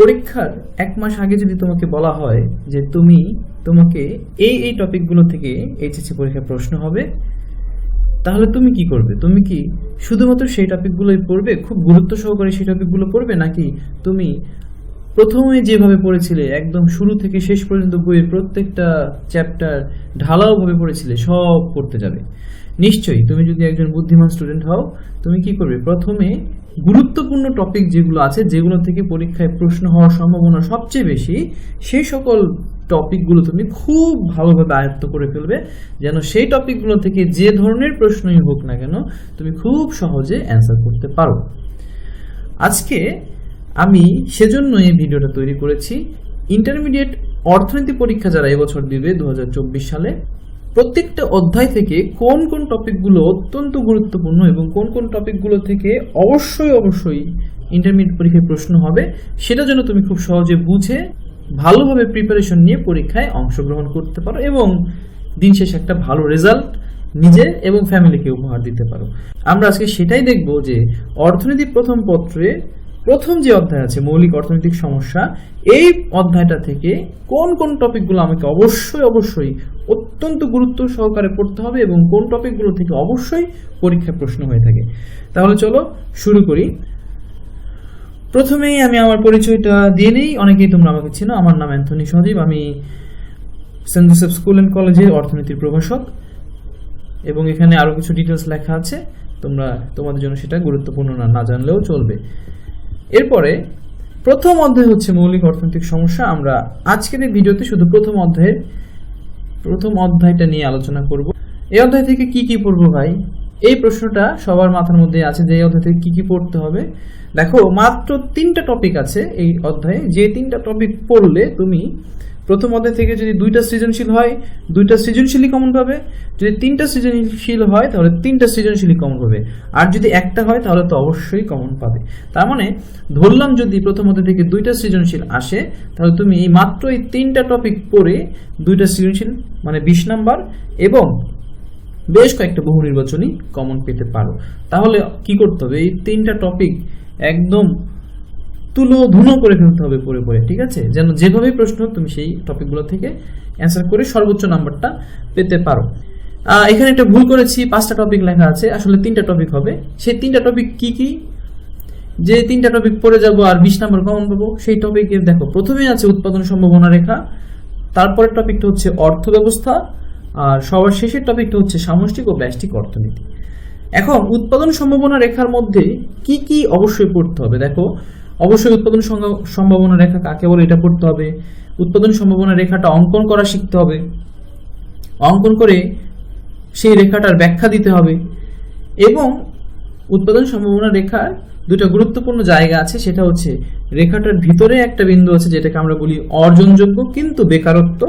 পরীক্ষার এক মাস আগে যদি তোমাকে বলা হয় যে তুমি তোমাকে এই এই টপিকগুলো থেকে এইচএসসি পরীক্ষার প্রশ্ন হবে, তাহলে তুমি কি করবে? তুমি কি শুধুমাত্র সেই টপিকগুলোই পড়বে? খুব গুরুত্ব সহকারে সেই টপিকগুলো পড়বে? নাকি তুমি প্রথমে যেভাবে পড়েছিলে, একদম শুরু থেকে শেষ পর্যন্ত বইয়ের প্রত্যেকটা চ্যাপ্টার ঢালাওভাবে পড়েছিলে, সব পড়তে যাবে। নিশ্চয়ই, তুমি যদি একজন বুদ্ধিমান স্টুডেন্ট হও, তুমি কি করবে? প্রথমে গুরুত্বপূর্ণ টপিক যেগুলো আছে, যেগুলো থেকে পরীক্ষায় প্রশ্ন হওয়ার সম্ভাবনা সবচেয়ে বেশি সেই সকল টপিকগুলো তুমি খুব ভালোভাবে আয়ত্ত করে ফেলবে, যেন সেই টপিকগুলো থেকে যে ধরনের প্রশ্নই হোক না কেন, তুমি খুব সহজে অ্যান্সার করতে পারো। আজকে আমি সেজন্য এই ভিডিওটা তৈরি করেছি। ইন্টারমিডিয়েট অর্থনীতি পরীক্ষা যারা এবছর দিবে দু হাজার চব্বিশ সালে, প্রত্যেকটা অধ্যায় থেকে কোন কোন টপিকগুলো অত্যন্ত গুরুত্বপূর্ণ এবং কোন কোন টপিকগুলো থেকে অবশ্যই অবশ্যই ইন্টারমিডিয়েট পরীক্ষায় প্রশ্ন হবে, সেটা যেন তুমি খুব সহজে বুঝে, ভালোভাবে প্রিপারেশন নিয়ে পরীক্ষায় অংশগ্রহণ করতে পারো এবং দিন শেষে একটা ভালো রেজাল্ট নিজে এবং ফ্যামিলিকে উপহার দিতে পারো। আমরা আজকে সেটাই দেখব যে অর্থনীতি প্রথম পত্রে প্রথম যে অধ্যায় আছে মৌলিক অর্থনৈতিক সমস্যা, এই অধ্যায়টা থেকে কোন কোন টপিকগুলো আমাকে অবশ্যই অবশ্যই অত্যন্ত গুরুত্ব সহকারে পড়তে হবে এবং কোন টপিকগুলো থেকে অবশ্যই পরীক্ষায় প্রশ্ন হয়ে থাকে। তাহলে চলো শুরু করি। প্রথমেই আমি আমার পরিচয়টা দিয়ে নিই, অনেকেই তোমরা আমাকে চিনো। আমার নাম অ্যান্থনি সজীব, আমি সেন্ট জোসেফ স্কুল অ্যান্ড কলেজের অর্থনীতির প্রভাষক এবং এখানে আরও কিছু ডিটেলস লেখা আছে। তোমরা, তোমাদের জন্য সেটা গুরুত্বপূর্ণ না না জানলেও চলবে। এরপরে প্রথম অধ্যায় হচ্ছে মৌলিক অর্থনৈতিক সমস্যা। আমরা আজকের এই ভিডিওতে শুধু প্রথম অধ্যায়ের, প্রথম অধ্যায়টা নিয়ে আলোচনা করব। এই অধ্যায় থেকে কি কি পড়ব ভাই? এই প্রশ্নটা সবার মাথার মধ্যে আছে যে এই অধ্যায় থেকে কী কী পড়তে হবে। দেখো, মাত্র তিনটা টপিক আছে এই অধ্যায়ে। যে তিনটা টপিক পড়লে তুমি প্রথম অধ্যায় থেকে যদি দুইটা সৃজনশীল হয়, দুইটা সৃজনশীলই কমন পাবে। যদি তিনটা সৃজনশীল হয়, তাহলে তিনটা সৃজনশীলই কমন পাবে আর যদি একটা হয়, তাহলে তো অবশ্যই কমন পাবে। তার মানে ধরলাম যদি প্রথম অধ্যায় থেকে দুইটা সৃজনশীল আসে, তাহলে তুমি এই মাত্র এই তিনটা টপিক পড়ে দুইটা সৃজনশীল মানে বিশ নাম্বার এবং বেশ কয়েকটা বহু নির্বাচনী কমন পেতে পারো। তাহলে কি করতে হবে? এই তিনটা টপিক একদম তুলো ধুলো করে ফেলতে হবে পড়ে পড়ে, ঠিক আছে? যেন যেভাবেই প্রশ্ন তুমি সেই টপিকগুলো থেকে অ্যান্সার করে সর্বোচ্চ নাম্বারটা পেতে পারো। এখানে একটা ভুল করেছি, পাঁচটা টপিক লেখা আছে, আসলে তিনটা টপিক হবে। সেই তিনটা টপিক কি কি? যে তিনটা টপিক পড়ে যাব আর বিশ নাম্বার কমন পাবো, সেই টপিকের দেখো প্রথমে আছে উৎপাদন সম্ভাবনা রেখা, তারপরের টপিকটা হচ্ছে অর্থ ব্যবস্থা আর সবার শেষের টপিকটা হচ্ছে সামষ্টিক ও ব্যষ্টিক অর্থনীতি। এখন, উৎপাদন সম্ভাবনা রেখার মধ্যে কি কি অবশ্যই পড়তে হবে? দেখো অবশ্যই উৎপাদন সম্ভাবনা রেখা কাকে বলে এটা পড়তে হবে। উৎপাদন সম্ভাবনা রেখাটা অঙ্কন করা শিখতে হবে। অঙ্কন করে সেই রেখাটার ব্যাখ্যা দিতে হবে। এবং উৎপাদন সম্ভাবনা রেখার দুটো গুরুত্বপূর্ণ জায়গা আছে, সেটা হচ্ছে রেখাটার ভিতরে একটা বিন্দু আছে, যেটাকে আমরা বলি অর্জনযোগ্য কিন্তু বেকারত্ব,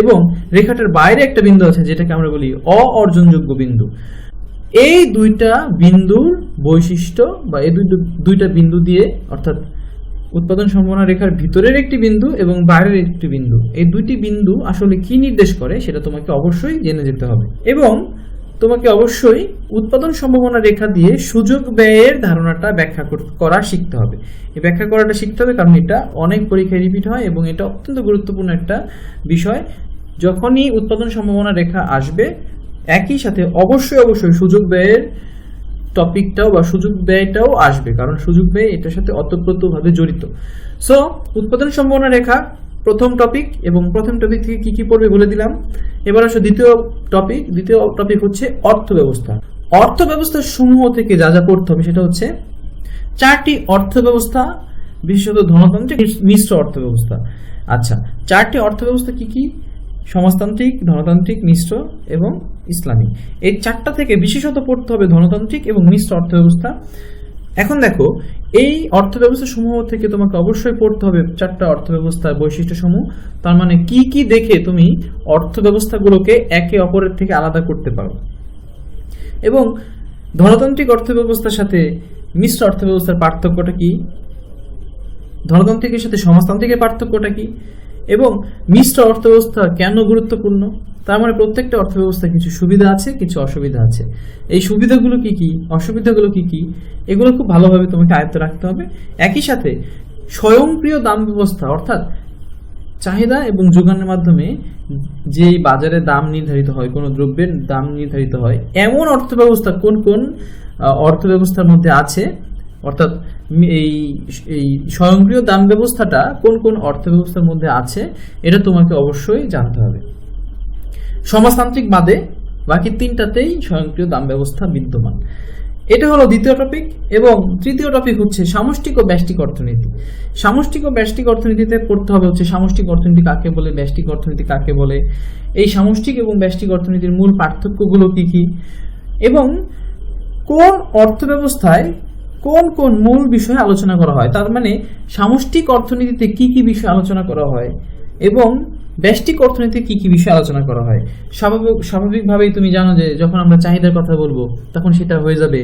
এবং রেখাটার বাইরে একটা বিন্দু আছে, যেটাকে আমরা বলি অ অর্জনযোগ্য বিন্দু। এই দুইটা বিন্দুর বৈশিষ্ট্য বা এই দুই- দুইটা বিন্দু দিয়ে অর্থাৎ উৎপাদন সম্ভাবনা রেখার ভিতরের একটি বিন্দু এবং বাইরের একটি বিন্দু। এই দুইটি বিন্দু আসলে কি নির্দেশ করে সেটা তোমাকে অবশ্যই জেনে যেতে হবে। এবং তোমাকে অবশ্যই উৎপাদন সম্ভাবনা রেখা দিয়ে সুযোগ ব্যয়ের ধারণাটা ব্যাখ্যা করা শিখতে হবে। এই ব্যাখ্যা করাটা শিখতে হবে কারণ এটা অনেক পরীক্ষায় রিপিট হয় এবং এটা অত্যন্ত গুরুত্বপূর্ণ একটা বিষয়। যখনই উৎপাদন সম্ভাবনা রেখা আসবে একই সাথে অবশ্যই অবশ্যই সুযোগ ব্যয়ের টপিকটাও বা সুযোগ ব্যয়টাও আসবে, কারণ সুযোগ ব্যয় এটার সাথে অতপ্রতভাবে জড়িত। সো উৎপাদন সম্ভাবনা রেখা, প্রথম টপিক এবং প্রথম টপিক থেকে কি কি পড়বে বলে দিলাম। এবার আসো দ্বিতীয় টপিক দ্বিতীয় টপিক হচ্ছে অর্থ ব্যবস্থা অর্থ ব্যবস্থার সমূহ থেকে যা যা পড়তে হবে সেটা হচ্ছে চারটি অর্থ ব্যবস্থা বিশেষত ধনতান্ত্রিক, মিশ্র অর্থ ব্যবস্থা আচ্ছা চারটি অর্থ ব্যবস্থা কি কি? সমাজতান্ত্রিক, ধনতান্ত্রিক, মিশ্র এবং ইসলামী। এই চারটা থেকে বিশেষত পড়তে হবে ধনতান্ত্রিক এবং মিশ্র অর্থ ব্যবস্থা এখন দেখো, এই অর্থ ব্যবস্থা সমূহ থেকে তোমাকে অবশ্যই পড়তে হবে চারটা অর্থ ব্যবস্থার বৈশিষ্ট্য সমূহ তার মানে কি কি দেখে তুমি অর্থ ব্যবস্থাগুলোকে একে অপরের থেকে আলাদা করতে পারো। এবং ধনতান্ত্রিক অর্থব্যবস্থার সাথে মিশ্র অর্থব্যবস্থার পার্থক্যটা কি? ধনতান্ত্রিকের সাথে সমাজতান্ত্রিকের পার্থক্যটা কি? এবং মিশ্র অর্থব্যবস্থা কেন গুরুত্বপূর্ণ? তার মানে প্রত্যেকটা অর্থব্যবস্থা কিছু সুবিধা আছে কিছু অসুবিধা আছে। এই সুবিধাগুলো কি কি? অসুবিধাগুলো কি কি? এগুলো খুব ভালোভাবে তোমাকে আয়ত্ত রাখতে হবে। একই সাথে স্বয়ংক্রিয় দাম ব্যবস্থা অর্থাৎ চাহিদা এবং যোগানের মাধ্যমে যে বাজারে দাম নির্ধারিত হয় কোনো দ্রব্যের দাম নির্ধারিত হয় এমন অর্থব্যবস্থা কোন কোন আহ, অর্থ ব্যবস্থার মধ্যে আছে? অর্থাৎ এই এই স্বয়ংক্রিয় দাম ব্যবস্থাটা কোন কোন অর্থ ব্যবস্থার মধ্যে আছে, এটা তোমাকে অবশ্যই জানতে হবে। সমাজতান্ত্রিক বাদে বাকি তিনটাতেই স্বয়ংক্রিয় দাম ব্যবস্থা বিদ্যমান। এটা হলো দ্বিতীয় টপিক এবং তৃতীয় টপিক হচ্ছে সামষ্টিক ও ব্যষ্টিক অর্থনীতি। সামষ্টিক ও ব্যষ্টিক অর্থনীতিতে পড়তে হবে হচ্ছে সামষ্টিক অর্থনীতি কাকে বলে, ব্যষ্টিক অর্থনীতি কাকে বলে, এই সামষ্টিক এবং ব্যষ্টিক অর্থনীতির মূল পার্থক্যগুলো কি কি, এবং কোন অর্থ ব্যবস্থায় কোন কোন মূল বিষয়ে আলোচনা করা হয়? তার মানে সামষ্টিক অর্থনীতিতে কি কি বিষয় আলোচনা করা হয় এবং ব্যষ্টিক অর্থনীতিতে কি কি বিষয় আলোচনা করা হয়? স্বাভাবিক, স্বাভাবিকভাবেই তুমি জানো যে যখন আমরা চাহিদার কথা বলব, তখন সেটা হয়ে যাবে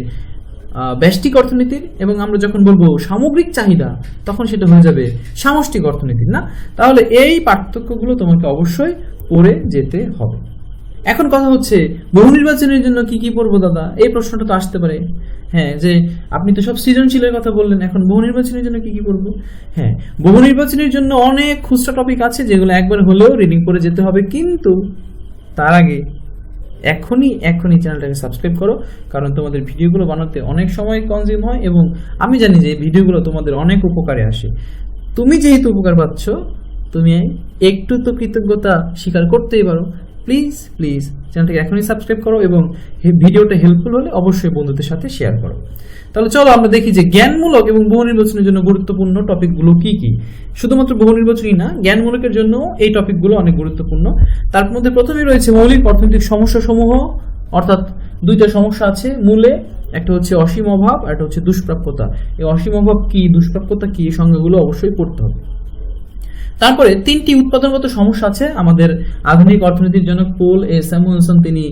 ব্যষ্টিক অর্থনীতির এবং আমরা যখন বলব সামগ্রিক চাহিদা, তখন সেটা হয়ে যাবে সামষ্টিক অর্থনীতির, না? তাহলে এই পার্থক্যগুলো তোমাকে অবশ্যই পড়ে যেতে হবে। এখন কথা হচ্ছে, বহু নির্বাচনের জন্য কি কি পড়ব দাদা? এই প্রশ্নটা তো আসতে পারে। হ্যাঁ যে আপনি তো সব সৃজনশীলের কথা বললেন, এখন বহু নির্বাচনের জন্য কি কি পড়ব? হ্যাঁ বহু নির্বাচনের জন্য অনেক খুচরা টপিক আছে, যেগুলো একবার হলেও রিডিং করে যেতে হবে, কিন্তু তার আগে এখনই এখনই চ্যানেলটাকে সাবস্ক্রাইব করো, কারণ তোমাদের ভিডিওগুলো বানাতে অনেক সময় কনজিউম হয় এবং আমি জানি যে ভিডিওগুলো তোমাদের অনেক উপকারে আসে। তুমি যেহেতু উপকার পাচ্ছ, তুমি একটু তো কৃতজ্ঞতা স্বীকার করতেই পারো প্লিজ প্লিজ চ্যানেলটাকে এখনই সাবস্ক্রাইব করো এবং ভিডিওটা হেল্পফুল হলে অবশ্যই বন্ধুদের সাথে শেয়ার করো। তাহলে চলো আমরা দেখি যে জ্ঞানমূলক এবং বহু নির্বাচনের জন্য গুরুত্বপূর্ণ টপিকগুলো কি কি। শুধুমাত্র বহু নির্বাচনই না, জ্ঞানমূলকের জন্য এই টপিকগুলো অনেক গুরুত্বপূর্ণ। তার মধ্যে প্রথমেই রয়েছে মৌলিক অর্থনৈতিক সমস্যা সমূহ অর্থাৎ দুইটা সমস্যা আছে মূলে, একটা হচ্ছে অসীম অভাব আর একটা হচ্ছে দুষ্প্রাপ্যতা। এই অসীম অভাব কি, দুষ্প্রাপ্যতা কি, এই সংজ্ঞাগুলো অবশ্যই পড়তে হবে। তারপরে তিনটি উৎপাদনগত সমস্যা আছে। আমাদের আধুনিক অর্থনীতির জন্য পোল, এ, স্যামুয়েলসন তিনি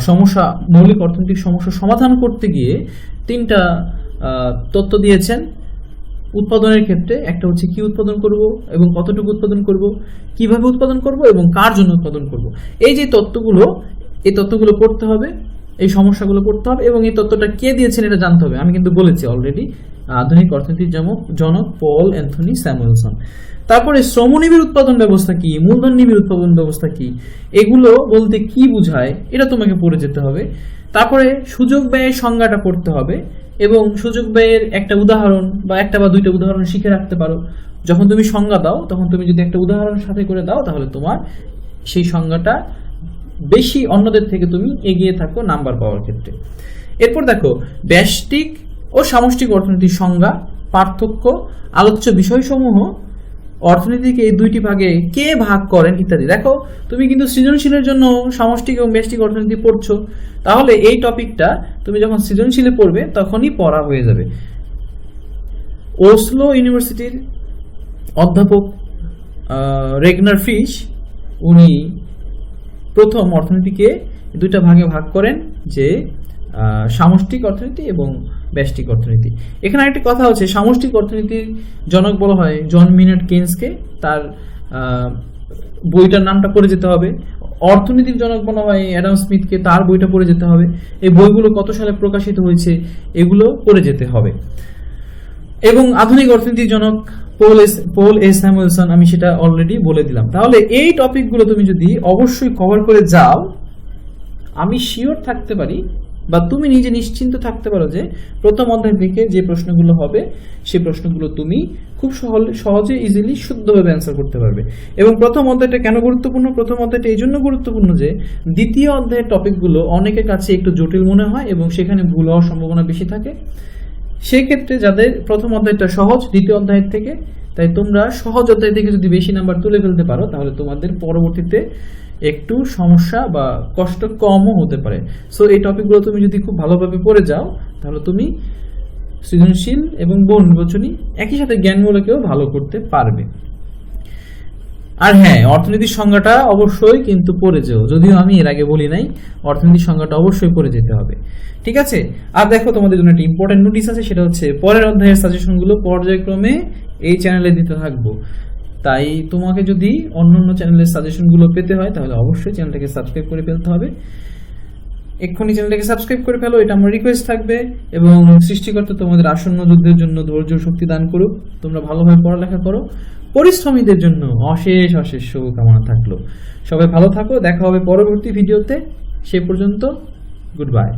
সমস্যা, মৌলিক অর্থনৈতিক সমস্যা সমাধান করতে গিয়ে তিনটা তত্ত্ব দিয়েছেন। উৎপাদনের ক্ষেত্রে একটা হচ্ছে কি উৎপাদন করব এবং কতটুকু উৎপাদন করব, কীভাবে উৎপাদন করব এবং কার জন্য উৎপাদন করব। এই যে তত্ত্বগুলো এই তত্ত্বগুলো পড়তে হবে, এই সমস্যাগুলো পড়তে হবে এবং এই তত্ত্বটা কে দিয়েছেন এটা জানতে হবে। আমি কিন্তু বলেছি অলরেডি আধুনিক অর্থনীতির জনক জনক পল অ্যান্থনি স্যামুয়েলসন। তারপরে শ্রমনিবিড় উৎপাদন ব্যবস্থা কি? মূলধন নিবিড় উৎপাদন ব্যবস্থা কি? এগুলো বলতে কি বোঝায়, এটা তোমাকে পড়ে যেতে হবে। তারপরে সুযোগ ব্যয়ের সংজ্ঞাটা পড়তে হবে এবং সুযোগ ব্যয়ের একটা উদাহরণ বা একটা বা দুইটা উদাহরণ শিখে রাখতে পারো। যখন তুমি সংজ্ঞা দাও, তখন তুমি যদি একটা উদাহরণ সাথে করে দাও, তাহলে তোমার সেই সংজ্ঞাটা বেশি অন্যদের থেকে তুমি এগিয়ে থাকো নাম্বার পাওয়ার ক্ষেত্রে। এরপর দেখো ব্যষ্টিক ও সামষ্টিক অর্থনীতির সংজ্ঞা, পার্থক্য, আলোচ্য বিষয়সমূহ, অর্থনীতিকে এই দুইটি ভাগে কে ভাগ করেন ইত্যাদি। দেখো, তুমি কিন্তু সৃজনশীলের জন্য সামষ্টিক এবং ব্যষ্টিক অর্থনীতি পড়ছো। তাহলে এই টপিকটা তুমি যখন সৃজনশীলে পড়বে, তখনই পড়া হয়ে যাবে। ওসলো ইউনিভার্সিটির অধ্যাপক রেগনার ফিশ, উনি প্রথম অর্থনীতিকে দুইটা ভাগে ভাগ করেন যে সামষ্টিক অর্থনীতি এবং ব্যষ্টিক অর্থনীতি। এখানে একটা কথা হচ্ছে, সামষ্টিক অর্থনীতির জনক বলা হয় জন মিনেট কেন্সকে তার বইটার নামটা পড়ে যেতে হবে। অর্থনীতির জনক বলা হয় অ্যাডাম স্মিথকে, তার বইটা পড়ে যেতে হবে। এই বইগুলো কত সালে প্রকাশিত হয়েছে, এগুলো পড়ে যেতে হবে। এবং আধুনিক অর্থনীতির জনক Paul S Paul S Samuelson, আমি সেটা অলরেডি বলে দিলাম। তাহলে এই টপিকগুলো তুমি যদি অবশ্যই কভার করে যাও, আমি শিওর থাকতে পারি বা তুমি নিজে নিশ্চিন্ত থাকতে পারো যে প্রথম অধ্যায় থেকে যে প্রশ্নগুলো হবে সেই প্রশ্নগুলো তুমি খুব সহজে ইজিলি শুদ্ধভাবে অ্যান্সার করতে পারবে। এবং প্রথম অধ্যায়টা কেন গুরুত্বপূর্ণ? প্রথম অধ্যায়টা এই জন্য গুরুত্বপূর্ণ যে দ্বিতীয় অধ্যায়ের টপিকগুলো অনেকের কাছে একটু জটিল মনে হয় এবং সেখানে ভুল হওয়ার সম্ভাবনা বেশি থাকে। সেক্ষেত্রে যাদের প্রথম অধ্যায়টা সহজ, দ্বিতীয় অধ্যায়ের থেকে তাই তোমরা সহজ অধ্যায় থেকে যদি বেশি নাম্বার তুলে ফেলতে পারো, তাহলে তোমাদের পরবর্তীতে একটু সমস্যা বা কষ্ট কমও হতে পারে। সো এই টপিকগুলো তুমি যদি খুব ভালোভাবে পড়ে যাও, তাহলে তুমি সৃজনশীল এবং বন নির্বাচনী একই সাথে জ্ঞানমূলকেও ভালো করতে পারবে। আর হ্যাঁ অর্থনীতির সংজ্ঞাটা অবশ্যই কিন্তু পড়ে যেও। যদিও আমি এর আগে বলি নাই, অর্থনীতির সংজ্ঞাটা অবশ্যই পড়ে যেতে হবে। ঠিক আছে? আর দেখো, তোমাদের জন্য একটা ইম্পর্টেন্ট নোটিস আছে, সেটা হচ্ছে পরের অধ্যায়ের সাজেশনগুলো পর্যায়ক্রমে এই চ্যানেলে দিতে থাকব। তাই তোমাকে যদি অন্য অন্য চ্যানেলের সাজেশনগুলো পেতে হয়, তাহলে অবশ্যই চ্যানেলটাকে সাবস্ক্রাইব করে ফেলতে হবে। এক্ষুনি চ্যানেলটাকে সাবস্ক্রাইব করে ফেলো, এটা আমার রিকোয়েস্ট থাকবে। এবং সৃষ্টিকর্তা তোমাদের আসন্ন যুদ্ধের জন্য ধৈর্য শক্তি দান করুক। তোমরা ভালোভাবে পড়ালেখা করো। পরিশ্রমীদের জন্য অশেষ অশেষ শুভকামনা থাকল। সবাই ভালো থাকো, দেখা হবে পরবর্তী ভিডিওতে। সে পর্যন্ত গুড বাই